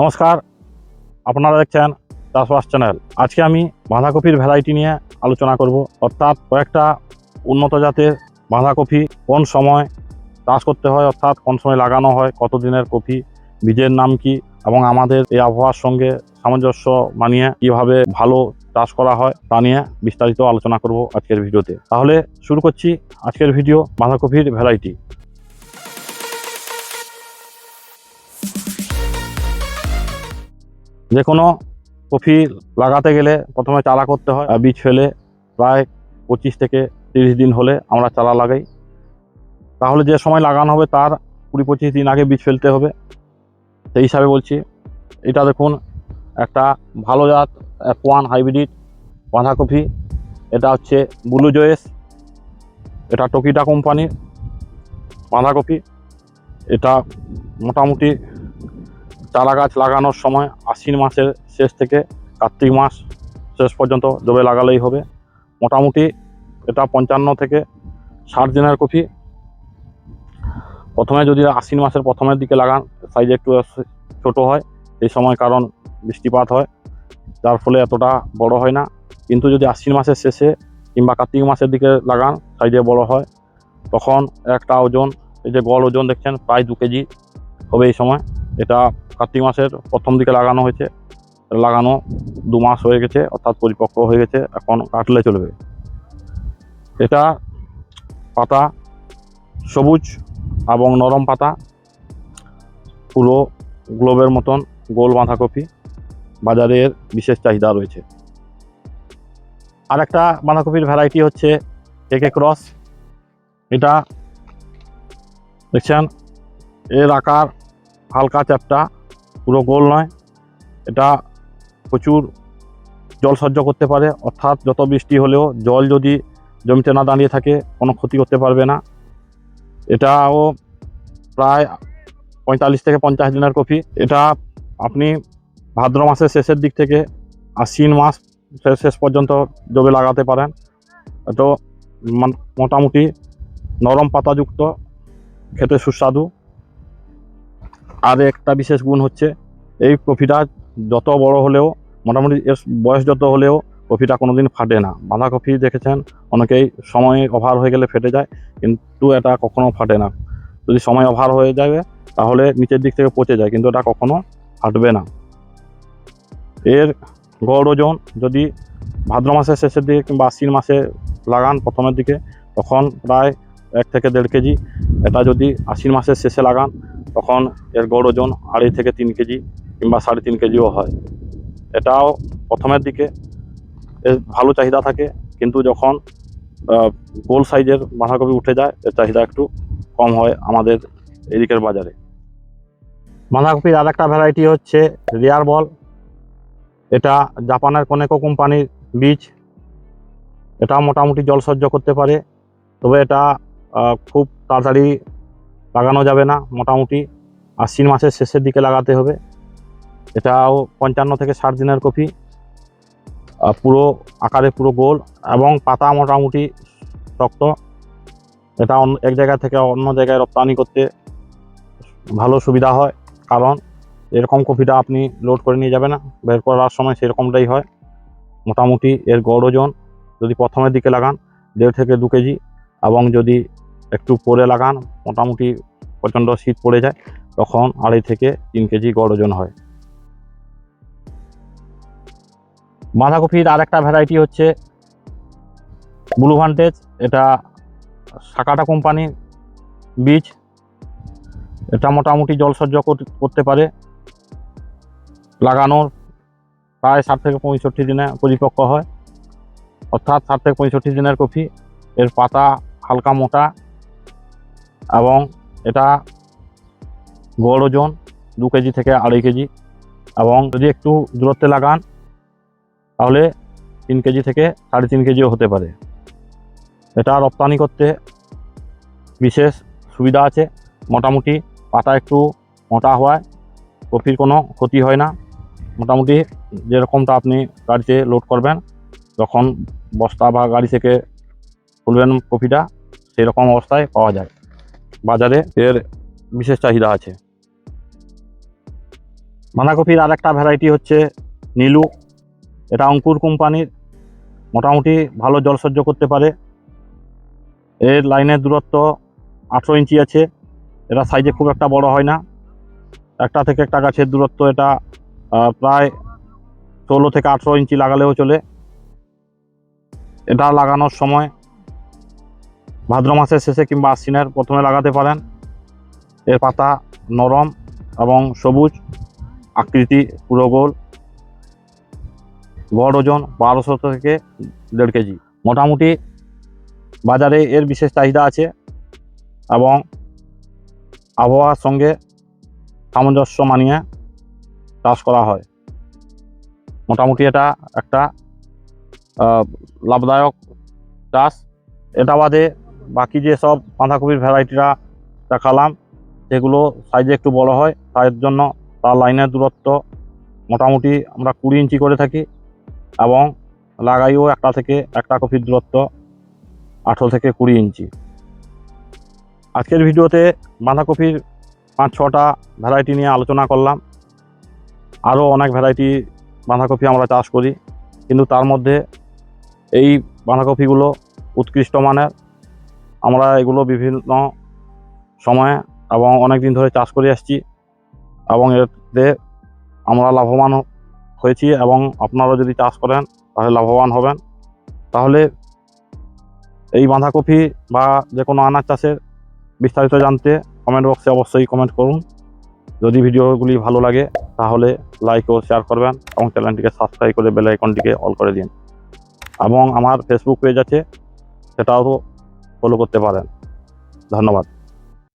নমস্কার, আপনারা দেখছেন চাষবাস চ্যানেল। আজকে আমি বাঁধাকপির ভ্যারাইটি নিয়ে আলোচনা করব। অর্থাৎ কয়েকটা উন্নত জাতের বাঁধাকপি, কোন সময় চাষ করতে হয়, অর্থাৎ কোন সময় লাগানো হয় কত দিনের কপি, বীজের নাম কি, এবং আমাদের এই আবহাওয়ার সঙ্গে সামঞ্জস্য মানিয়ে কীভাবে ভালো চাষ করা হয়, তা নিয়ে বিস্তারিত আলোচনা করব আজকের ভিডিওতে। তাহলে শুরু করছি আজকের ভিডিও বাঁধাকপির ভ্যারাইটি। যে কোনো কফি লাগাতে গেলে প্রথমে চারা করতে হয় আর বীজ ফেলে প্রায় পঁচিশ থেকে তিরিশ দিন হলে আমরা চারা লাগাই। তাহলে যে সময় লাগানো হবে তার কুড়ি পঁচিশ দিন আগে বীজ ফেলতে হবে। সেই হিসাবে বলছি, এটা দেখুন, একটা ভালো জাত ওয়ান হাইব্রিড বাঁধাকপি। এটা হচ্ছে ব্লু জয়েস। এটা টকিটা কোম্পানির বাঁধাকপি। এটা মোটামুটি চারা গাছ লাগানোর সময় আশ্বিন মাসের শেষ থেকে কার্তিক মাস শেষ পর্যন্ত জবে লাগালেই হবে। মোটামুটি এটা পঞ্চান্ন থেকে ষাট দিনের কপি। প্রথমে যদি আশ্বিন মাসের প্রথমের দিকে লাগান সাইজ একটু ছোট হয়, এই সময় কারণ বৃষ্টিপাত হয়, যার ফলে এতটা বড় হয় না। কিন্তু যদি আশ্বিন মাসের শেষে কিংবা কার্তিক মাসের দিকে লাগান সাইজে বড় হয়, তখন একটা ওজন, এই যে গড় ওজন দেখছেন, প্রায় দু কেজি হবে এই সময়। এটা কার্তিক মাসের প্রথম দিকে লাগানো হয়েছে। লাগানো দু মাস হয়ে গেছে, অর্থাৎ পরিপক্ক হয়ে গেছে, এখন কাটলে চলবে। এটা পাতা সবুজ এবং নরম পাতা, পুরো গ্লোবের মতন গোল বাঁধাকপি বাজারের বিশেষ চাহিদা রয়েছে। আর একটা বাঁধাকপির ভ্যারাইটি হচ্ছে কেকে ক্রস এটা দেখছেন, এর আকার হালকা চ্যাপটা পুরো গোল নয়। এটা প্রচুর জল সহ্য করতে পারে, অর্থাৎ যত বৃষ্টি হলেও জল যদি জমিতে না দাঁড়িয়ে থাকে, কোনো ক্ষতি করতে পারবে না। এটাও প্রায় পঁয়তাল্লিশ থেকে পঞ্চাশ দিনের কপি। এটা আপনি ভাদ্র মাসের শেষের দিক থেকে আশ্বিন মাস শেষ পর্যন্ত জবে লাগাতে পারেন। তো মোটামুটি নরম পাতাযুক্ত, খেতে সুস্বাদু। আর একটা বিশেষ গুণ হচ্ছে, এই কফিটা যত বড় হলেও, মোটামুটি এর বয়স যত হলেও কফিটা কোনোদিন ফাটে না। বাঁধাকপি দেখেছেন, অনেকেই সময় ওভার হয়ে গেলে ফেটে যায়, কিন্তু এটা কখনো ফাটে না। যদি সময় ওভার হয়ে যাবে, তাহলে নিচের দিক থেকে পচে যায়, কিন্তু এটা কখনো ফাটবে না। এর গড় ওজন, যদি ভাদ্র মাসের শেষের দিকে কিংবা আশ্বিন মাসে লাগান প্রথমের দিকে, তখন প্রায় এক থেকে দেড় কেজি। এটা যদি আশ্বিন মাসের শেষে লাগান তখন এর গড় ওজন আড়াই থেকে তিন কেজি কিংবা সাড়ে তিন কেজিও হয়। এটাও প্রথমের দিকে এর ভালো চাহিদা থাকে, কিন্তু যখন গোল সাইজের বাঁধাকপি উঠে যায়, এর চাহিদা একটু কম হয় আমাদের এদিকের বাজারে। বাঁধাকপির আর একটা ভ্যারাইটি হচ্ছে রিয়ার বল। এটা জাপানের কনেকো কোম্পানির বীজ। এটা মোটামুটি জল সহ্য করতে পারে, তবে এটা খুব তাড়াতাড়ি লাগানো যাবে না, মোটামুটি আশ্বিন মাসের শেষের দিকে লাগাতে হবে। এটাও পঞ্চান্ন থেকে ষাট দিনের কপি পুরো আকারে পুরো গোল এবং পাতা মোটামুটি শক্ত। এটা এক জায়গা থেকে অন্য জায়গায় রপ্তানি করতে ভালো সুবিধা হয়, কারণ এরকম কপিটা আপনি লোড করে নিয়ে যাবেন না, বের করার সময় সেরকমটাই হয়। মোটামুটি এর গড় ওজন যদি প্রথমের দিকে লাগান, দেড় থেকে দু কেজি এবং যদি একটু পরে লাগান, মোটামুটি প্রচণ্ড শীত পড়ে যায়, তখন আড়াই থেকে তিন কেজি গড় ওজন হয়। বাঁধাকপির আর একটা ভ্যারাইটি হচ্ছে ব্লু ভান্টেজ এটা সাকাটা কোম্পানির বীজ, এটা মোটামুটি জল সহ্য করতে পারে। লাগানোর প্রায় ষাট থেকে পঁয়ষট্টি দিনে পরিপক্ক হয়। অর্থাৎ ষাট থেকে পঁয়ষট্টি দিনের কফি এর পাতা হালকা মোটা এবং এটা গড় ওজন দু কেজি থেকে আড়াই কেজি এবং যদি একটু দূরত্বে লাগান, তাহলে তিন কেজি থেকে সাড়ে তিন কেজিও হতে পারে। এটা রপ্তানি করতে বিশেষ সুবিধা আছে। মোটামুটি পাতা একটু মোটা হওয়ায় কপির কোনো ক্ষতি হয় না। মোটামুটি যেরকমটা আপনি গাড়িতে লোড করবেন, যখন বস্তা বা গাড়ি থেকে তুলবেন কপিটা সেই রকম অবস্থায় পাওয়া যায়। বাজারে এর বিশেষ চাহিদা আছে। বাঁধাকপির আর একটা ভ্যারাইটি হচ্ছে নীলু। এটা অঙ্কুর কোম্পানির, মোটামুটি ভালো জল সহ্য করতে পারে। এর লাইনের দূরত্ব আঠেরো ইঞ্চি আছে। এটা সাইজে খুব একটা বড় হয় না। একটা থেকে একটা গাছের দূরত্ব এটা প্রায় ষোলো থেকে আঠেরো ইঞ্চি লাগালেও চলে। এটা লাগানোর সময় ভাদ্র মাসের শেষে কিংবা আশ্বিনের প্রথমে লাগাতে পারেন। এর পাতা নরম এবং সবুজ, আকৃতি পুরো গোল। গড় ওজন বারোশো থেকে দেড় কেজি। মোটামুটি বাজারে এর বিশেষ চাহিদা আছে এবং আবহাওয়ার সঙ্গে সামঞ্জস্য মানিয়ে চাষ করা হয়। মোটামুটি এটা একটা লাভদায়ক চাষ। এটা বাদে বাকি যে সব বাঁধাকপির ভ্যারাইটিরা দেখালাম সেগুলো সাইজে একটু বড় হয় তার জন্য তার লাইনের দূরত্ব মোটামুটি আমরা কুড়ি ইঞ্চি করে থাকি এবং লাগাইও একটা থেকে একটা কপির দূরত্ব আঠেরো থেকে কুড়ি ইঞ্চি। আজকের ভিডিওতে বাঁধাকপির পাঁচ ছটা ভ্যারাইটি নিয়ে আলোচনা করলাম। আরও অনেক ভ্যারাইটি বাঁধাকপি আমরা চাষ করি, কিন্তু তার মধ্যে এই বাঁধাকপিগুলো উৎকৃষ্ট মানের আমরা এগুলো বিভিন্ন সময়ে এবং অনেক দিন ধরে চাষ করে আসছি এবং এতে আমরা লাভবান হয়েছি এবং আপনারা যদি চাষ করেন, তাহলে লাভবান হবেন। তাহলে এই বাঁধাকপি বা যে কোনো আনাজ চাষের বিস্তারিত জানতে কমেন্ট বক্সে অবশ্যই কমেন্ট করুন। যদি ভিডিওগুলি ভালো লাগে, তাহলে লাইক ও শেয়ার করবেন এবং চ্যানেলটিকে সাবস্ক্রাইব করে বেল আইকনটিকে অল করে দিন। এবং আমার ফেসবুক পেজ আছে, সেটাও ফলো করতে পারেন। ধন্যবাদ।